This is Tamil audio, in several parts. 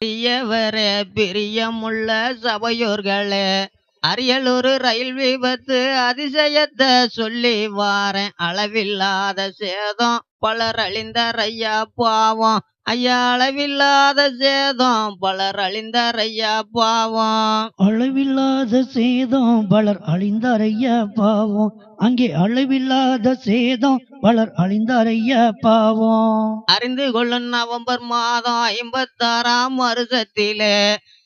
பெரியவரே பிரியமுள்ள சபையோர்களே அரியலூர் ரயில் விபத்து அதிசயத்தை சொல்லி வாரேன். அளவில்லாத சேதம் பலர் அழிந்தார் ஐயா பாவம் ஐயா அளவில்லாத சேதம் பலர் அழிந்தார் ஐயா பாவம். அளவில்லாத சேதம் பலர் அழிந்தார் ஐயா பாவம். அங்கே அளவில்லாத சேதம் பலர் அழிந்தார் ஐயா பாவம். அறிந்து கொள்ளும் நவம்பர் மாதம் ஐம்பத்தாறாம் வருஷத்திலே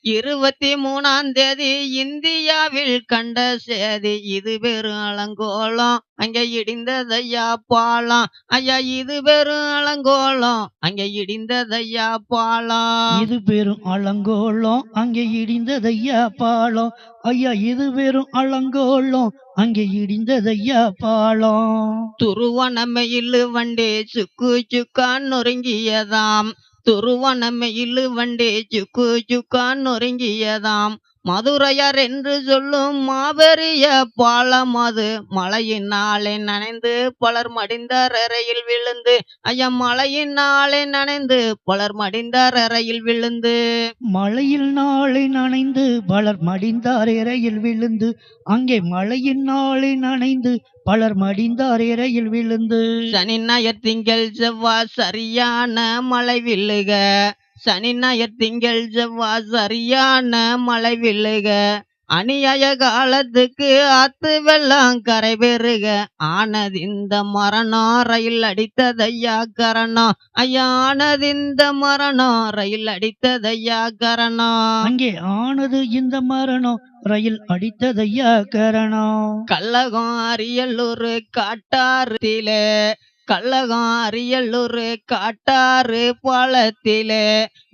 இருபத்தி மூணாம் தேதி இந்தியாவில் கண்ட சேதி இது பெரும் அலங்கோலம். அங்கே இடிந்ததையா பாலம். ஐயா இது பெரும் அலங்கோலம். அங்கே இடிந்ததையா பாலம். இது பெரும் அலங்கோலம். அங்கே இடிந்ததையா பாலம். ஐயா இது பெரும் அலங்கோலம். அங்கே இடிந்ததையா பாலம். துருவனமையில் வண்டி சுக்கு சுக்கான் நொறுங்கியதாம். துருவனமையில் வண்டி சுக்கு சுக்கான் நொறுங்கியதாம். மதுரையர் என்று சொல்லும் மாபெரிய பாலம் அது. மழையினாலே நனைந்து பலர் மடிந்தார் அறையில் விழுந்து. ஐயா மழையினாலே நனைந்து பலர் மடிந்தார் அறையில் விழுந்து. மழையில் நாளை நனைந்து பலர் மடிந்தார் இறையில் விழுந்து. அங்கே மழையின் நாளை நனைந்து பலர் மடிந்தார் இறையில் விழுந்து. சனி ஞாயிறு திங்கள் செவ்வாய் சரியான மழை வில்லுக சனி ஞாயிறு திங்கள் செவ்வாய் சரியான மழை வில்லுக அநியாய காலத்துக்கு ஆத்து வெள்ளம் கரை பெருக. ஆனது இந்த மரணம் ரயில் அடித்ததையா கரணம்? ஐயா ஆனது இந்த மரணம் ரயில் அடித்ததையா கரணம்? அங்கே ஆனது இந்த மரணம் ரயில் அடித்ததையா கரணம்? கள்ளகம் அரியலூர் காட்டாறுத்திலே கள்ளகம் அரியலூர் காட்டாறு பாலத்திலே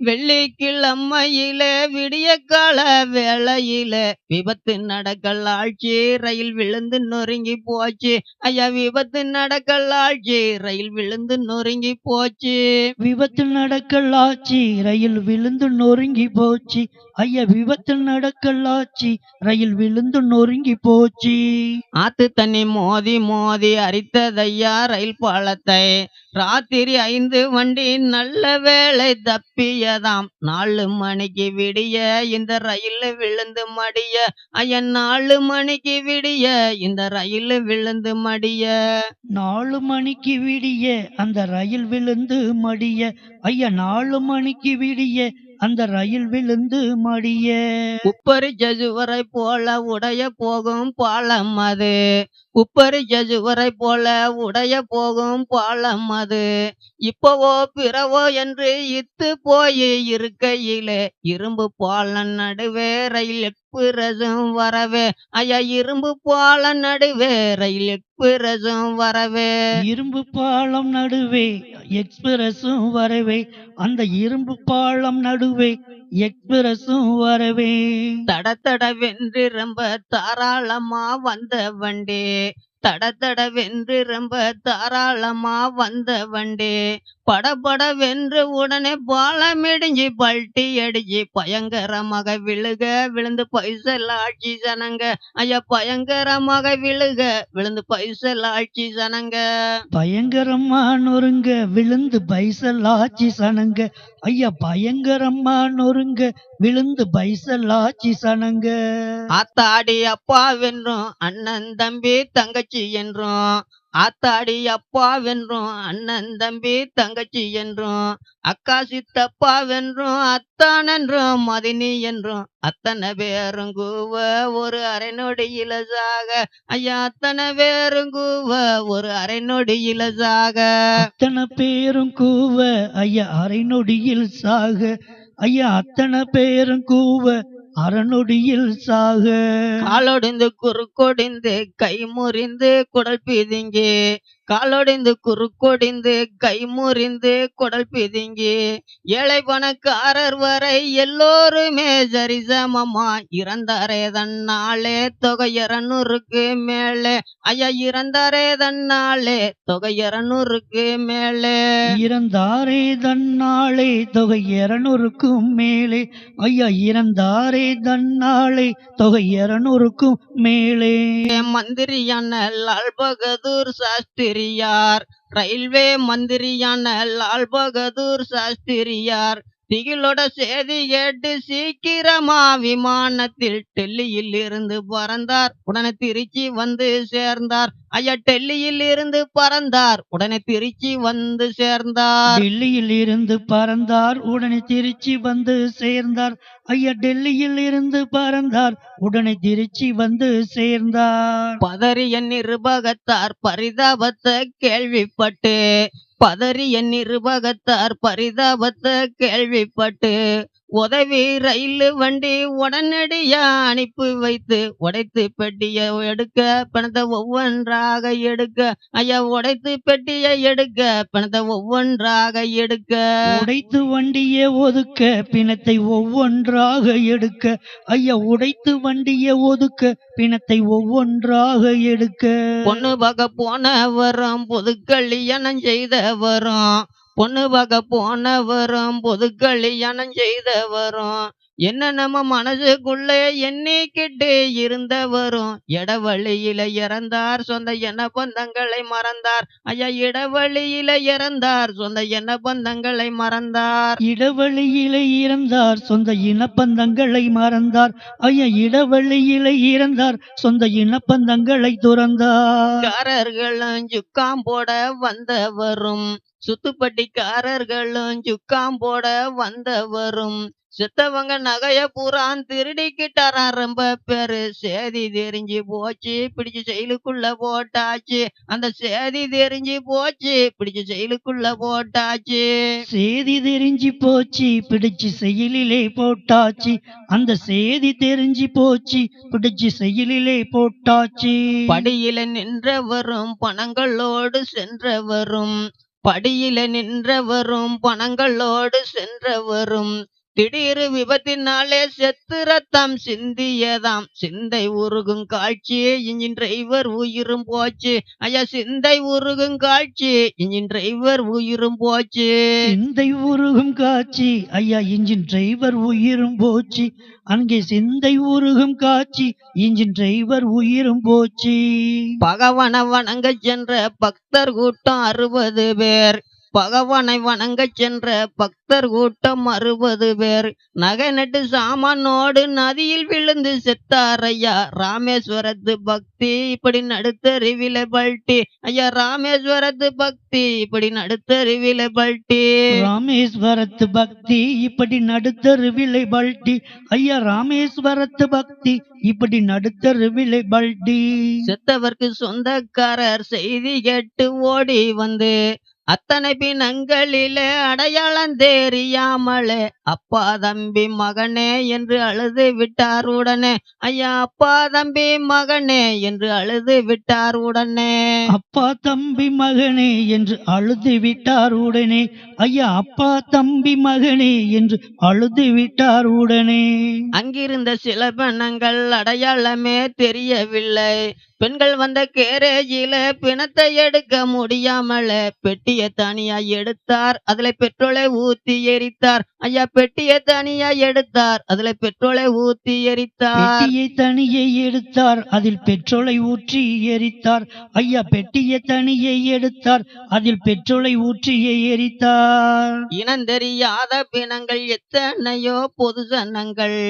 வெள்ளிக்கிழமையிலே விடிய கால வேளையிலே விபத்து நடக்கல் ஆட்சி ரயில் விழுந்து நொறுங்கி போச்சு. ஐயா விபத்து நடக்கல் ஆட்சி ரயில் விழுந்து நொறுங்கி போச்சு. விபத்து நடக்கல் ஆச்சு ரயில் விழுந்து நொறுங்கி போச்சு. ஐயா விபத்து நடக்கல் ஆச்சு ரயில் விழுந்து நொறுங்கி போச்சு. ஆத்து தண்ணி மோதி மோதி அரித்ததையா ரயில் காலத்தை ராத்திரி ஐந்து வண்டி நல்ல வேளை தப்பியதாம். நாலு மணிக்கு விடிய இந்த ரயில் விழுந்து மடிய. ஐயன் நாலு மணிக்கு விடிய இந்த ரயில் விழுந்து மடிய. நாலு மணிக்கு விடிய அந்த ரயில் விழுந்து மடிய. ஐயா நாலு மணிக்கு விடிய அந்த ரயில் விழுந்து மடிய. உப்பரி ஜஜுவரை போல உடைய போகும் பாலம் அது. உப்பரி ஜஜுவரை போல உடைய போகும் பாலம் அது. இப்பவோ பிறவோ என்று இத்து போய் இருக்கையிலே இரும்பு பாலம் நடுவே ரயில் எக்ஸ்பிரஸும் வரவே. ஐயா இரும்பு பாலம் நடுவே. ரயில் எக்ஸ்பிரஸும் வரவே. இரும்பு பாலம் நடுவே. எக்ஸ்பிரஸும் வரவே. அந்த இரும்பு பாலம் நடுவே. எக்ஸ்பிரஸும் வரவே. தட தடவென்று ரொம்ப தாராளமா வந்த வண்டி. தட தடவென்று ரொம்ப தாராளமா வந்த வண்டி படபடவென்று உடனே பாலமிடிஞ்சு பல்ட்டி அடிச்சு பயங்கரமாக விழுக விழுந்து பைசல் ஆட்சி சனங்க. ஐயா பயங்கரமாக விழுக விழுந்து பைசல் ஆட்சி சனங்க. பயங்கரமா நொறுங்க விழுந்து பைசல் ஆச்சி சனங்க. ஐயா பயங்கரமா நொறுங்க விழுந்து பைசல் ஆச்சி சனங்க. ஆத்தாடி அப்பாவென்றும் அண்ணன் தம்பி தங்கச்சி என்றும் ஆத்தாடி அப்பாவென்றும் அண்ணன் தம்பி தங்கச்சி என்றும் அக்கா சித்தப்பா வென்றும் அத்தான் என்றும் மதினி என்றும். அத்தனை பேரும் கூவ ஒரு அரை நொடியில சாக ஐயா அத்தனை பேரும் கூவ ஒரு அரை நொடியில சாக அத்தனை பேரும் கூவ ஐயா அரை நொடியில் சாக. ஐயா அத்தனை பேரும் கூவ அரணொடியில் சாக. காலொடிந்து குறுக்கொடிந்து கை முறிந்து குடல் பிதுங்கி காலொடிந்து குறுக்கொடிந்து கை முறிந்து குடல் பிதுங்கி ஏழை பணக்காரர் வரை எல்லோருமே சரிசமமா? இறந்தாரே தன்னாலே தொகை இருநூறுக்கு மேலே. ஐயா இறந்தாரே தன்னாலே தொகை இருநூறுக்கு மேலே. இறந்தாரே தன்னாளே தொகை இருநூறுக்கும் மேலே. ஐயா இறந்தாரே தன்னாளே தொகை இருநூறுக்கும் மேலே மந்திரியான லால் பகதூர் சாஸ்திரியார் ரயில்வே மந்திரியான லால் பகதூர் சாஸ்திரியார். திகிலோட செய்தி கேட்டு சீக்கிரமா விமானத்தில் டெல்லியில் இருந்து பறந்தார். உடனே திருச்சி வந்து சேர்ந்தார். ஐயா டெல்லியில் இருந்து பறந்தார். உடனே திருச்சி வந்து சேர்ந்தார். டெல்லியில் இருந்து பறந்தார். உடனே திருச்சி வந்து சேர்ந்தார். ஐயா டெல்லியில் இருந்து பறந்தார். உடனே திருச்சி வந்து சேர்ந்தார். பதறிய நிருபகத்தார் பரிதாபத்தை கேள்விப்பட்டு பதறிய நிர்வாகத்தார் பரிதாபத்தை கேள்விப்பட்டு உதவி ரயில் வண்டி உடனடியா அனுப்பி வைத்து உடைத்து பெட்டியை எடுக்க பணத்தை ஒவ்வொன்றாக எடுக்க. ஐயா உடைத்து பெட்டியை எடுக்க பணத்தை ஒவ்வொன்றாக எடுக்க. உடைத்து வண்டியை ஒதுக்க பிணத்தை ஒவ்வொன்றாக எடுக்க. ஐயா உடைத்து வண்டியை ஒதுக்க பிணத்தை ஒவ்வொன்றாக எடுக்க. பொண்ணு பார்க்க போனவரும் பொது கல்யாணம் செய்தவரும் பொண்ணு பார்க்க போனவரும் பொதுக்களி கல்யாணம் செய்தவரும். என்ன நம்ம மனசுக்குள்ளே எண்ணிக்கிட்டு இருந்தவரும் இடவழியில இறந்தார். சொந்த எண்ண பந்தங்களை மறந்தார். ஐயா இடவழியில இறந்தார். சொந்த எண்ண பந்தங்களை மறந்தார். இடவழியிலே இறந்தார். சொந்த இனப்பந்தங்களை மறந்தார். ஐயா இடவழியிலே இறந்தார். சொந்த இனப்பந்தங்களை துறந்தார். காரர்களும் சுக்காம் போட வந்தவரும் சுத்துப்பட்டிக்காரர்களும் சுக்காம் போட வந்தவரும் செத்தவங்க நகைய பூரான் திருடிக்கிட்டாராம். ரொம்ப பேரு சேதி தெரிஞ்சு போச்சு. பிடிச்சு செயலுக்குள்ள போட்டாச்சு. அந்த சேதி தெரிஞ்சு போச்சு. பிடிச்சு செயலுக்குள்ள போட்டாச்சு. சேதி தெரிஞ்சு போச்சு. பிடிச்சு செயலிலே போட்டாச்சு. அந்த சேதி தெரிஞ்சு போச்சு. பிடிச்சு செயலிலே போட்டாச்சு. படியில நின்றவரும் பணங்களோடு சென்றவரும். படியில நின்றவரும் பணங்களோடு சென்றவரும். திடீர் விபத்தினாலே செத்து ரத்தம் சிந்தியதாம். சிந்தை உருகும் காட்சி இன்ஜின் டிரைவர் உயிரும் போச்சு. ஐயா சிந்தை உருகும் காட்சி இன்ஜின் டிரைவர் உயிரும் போச்சு. சிந்தை உருகும் காட்சி ஐயா இன்ஜின் டிரைவர் உயிரும் போச்சு. அங்கே சிந்தை உருகும் காட்சி இன்ஜின் டிரைவர் உயிரும் போச்சு. பகவானை வணங்க சென்ற பக்தர் கூட்டம் அறுபது பேர். பகவானை வணங்க சென்ற பக்தர் கூட்டம் அறுபது பேர். நகை நட்டு சாமானோடு நதியில் விழுந்து செத்தாரையா ராமேஸ்வரத்து பக்தி இப்படி நடுத்தருவில பல்ட்டி. ஐயா ராமேஸ்வரத்து பக்தி இப்படி நடுத்தருவில பல்ட்டி. ராமேஸ்வரத்து பக்தி இப்படி நடுத்தருவிலை பல்டி ஐயா ராமேஸ்வரத்து பக்தி இப்படி நடுத்தருவிலை பல்டி செத்தவர்க்கு சொந்தக்காரர் செய்தி கேட்டு ஓடி வந்து. அத்தனை பிணங்களிலே அடையாளம் தெரியாமலே அப்பா தம்பி மகனே என்று அழுது விட்டார் உடனே. ஐயா அப்பா தம்பி மகனே என்று அழுது விட்டார் உடனே. அப்பா தம்பி மகனே என்று அழுது விட்டார் உடனே. ஐயா அப்பா தம்பி மகனே என்று அழுது விட்டார் உடனே. அங்கிருந்த சில பிணங்கள் அடையாளமே தெரியவில்லை. பெண்கள் வந்த கேரேஜில பிணத்தை எடுக்க முடியாமல பெட்டியை தனியா எடுத்தார். அதுல பெட்ரோலை ஊத்தி எரித்தார். ஐயா பெட்டியை தனியா எடுத்தார். அதுல பெட்ரோலை ஊத்தி எரித்தார். பெட்டியை தனியே எடுத்தார். அதில் பெட்ரோலை ஊற்றி எரித்தார். ஐயா பெட்டியை தனியே எடுத்தார். அதில் பெட்ரோலை ஊற்றி எரித்தார். இனந்தெரியாத பிணங்கள் எத்தனையோ பொது ஜனங்கள்.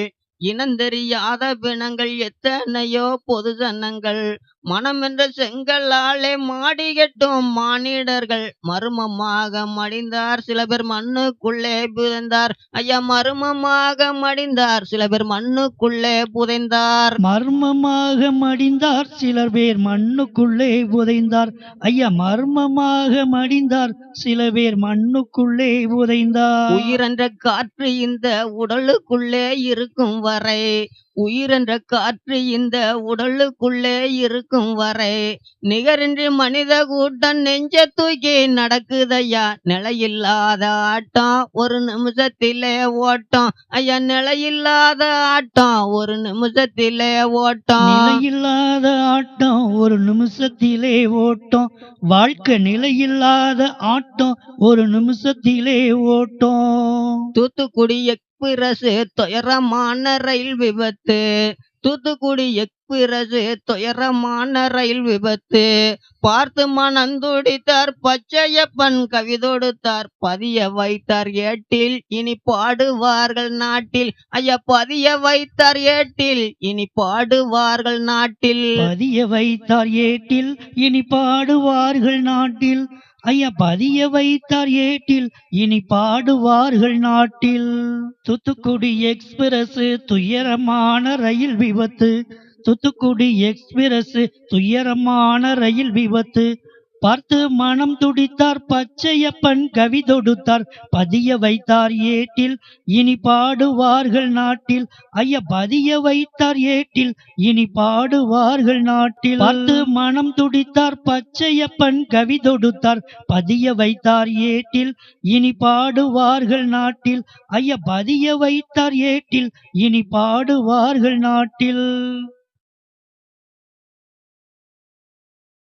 இனந்தெரியாத பிணங்கள் எத்தனையோ பொது ஜனங்கள். மனம் என்ற செங்கல்லாலே மாடி கட்டும் மானிடர்கள். மர்மமாக மடிந்தார் சில பேர் மண்ணுக்குள்ளே புதைந்தார். ஐயா மர்மமாக மடிந்தார் சில பேர் மண்ணுக்குள்ளே புதைந்தார். மர்மமாக மடிந்தார் சிலர் பேர் மண்ணுக்குள்ளே புதைந்தார். ஐயா மர்மமாக மடிந்தார் சில பேர் மண்ணுக்குள்ளே புதைந்தார். உயிரென்ற காற்று இந்த உடலுக்குள்ளே இருக்கும் வரை. உயிரென்ற காற்று இந்த உடலுக்குள்ளே இருக்கும் வரை நிகரின்றி மனித கூட்டம் நெஞ்ச தூக்கி நடக்குதையா? நிலையில்லாத ஆட்டம் ஒரு நிமிஷத்திலே ஓட்டம். ஐயா நிலையில்லாத ஆட்டம் ஒரு நிமிஷத்திலே ஓட்டம். நிலையில்லாத ஆட்டம் ஒரு நிமிஷத்திலே ஓட்டம். வாழ்க்கை நிலையில்லாத ஆட்டம் ஒரு நிமிஷத்திலே ஓட்டம். தூத்துக்குடி எக்ஸ்பிரஸ் துயரமான ரயில் விபத்து. தூத்துக்குடி எக்ஸ்பிரஸ் துயரமான ரயில் விபத்து. பார்த்து மனந்துடித்தார் பச்சையப்பன் கவிதொடுத்தார் பதிய வைத்தார் ஏட்டில் இனி பாடுவார்கள் நாட்டில். ஐயா பதிய வைத்தார் ஏட்டில் இனி பாடுவார்கள் நாட்டில். பதிய வைத்தார் ஏட்டில் இனி பாடுவார்கள் நாட்டில். ஐயா பதிய வைத்தார் ஏட்டில் இனி பாடுவார்கள் நாட்டில். தூத்துக்குடி எக்ஸ்பிரஸ் துயரமான ரயில் விபத்து. தூத்துக்குடி எக்ஸ்பிரஸ் துயரமான ரயில் விபத்து. பார்த்து மனம் துடித்தார் பச்சையப்பன் கவி தொடுத்தார். பதிய வைத்தார் ஏட்டில் இனி பாடுவார்கள் நாட்டில். ஐய பதிய வைத்தார் ஏட்டில் இனி பாடுவார்கள் நாட்டில். பார்த்து மனம் துடித்தார் பச்சையப்பன் கவி தொடுத்தார். பதிய வைத்தார் ஏட்டில் இனி பாடுவார்கள் நாட்டில். ஐய பதிய வைத்தார் ஏட்டில் இனி பாடுவார்கள் நாட்டில்.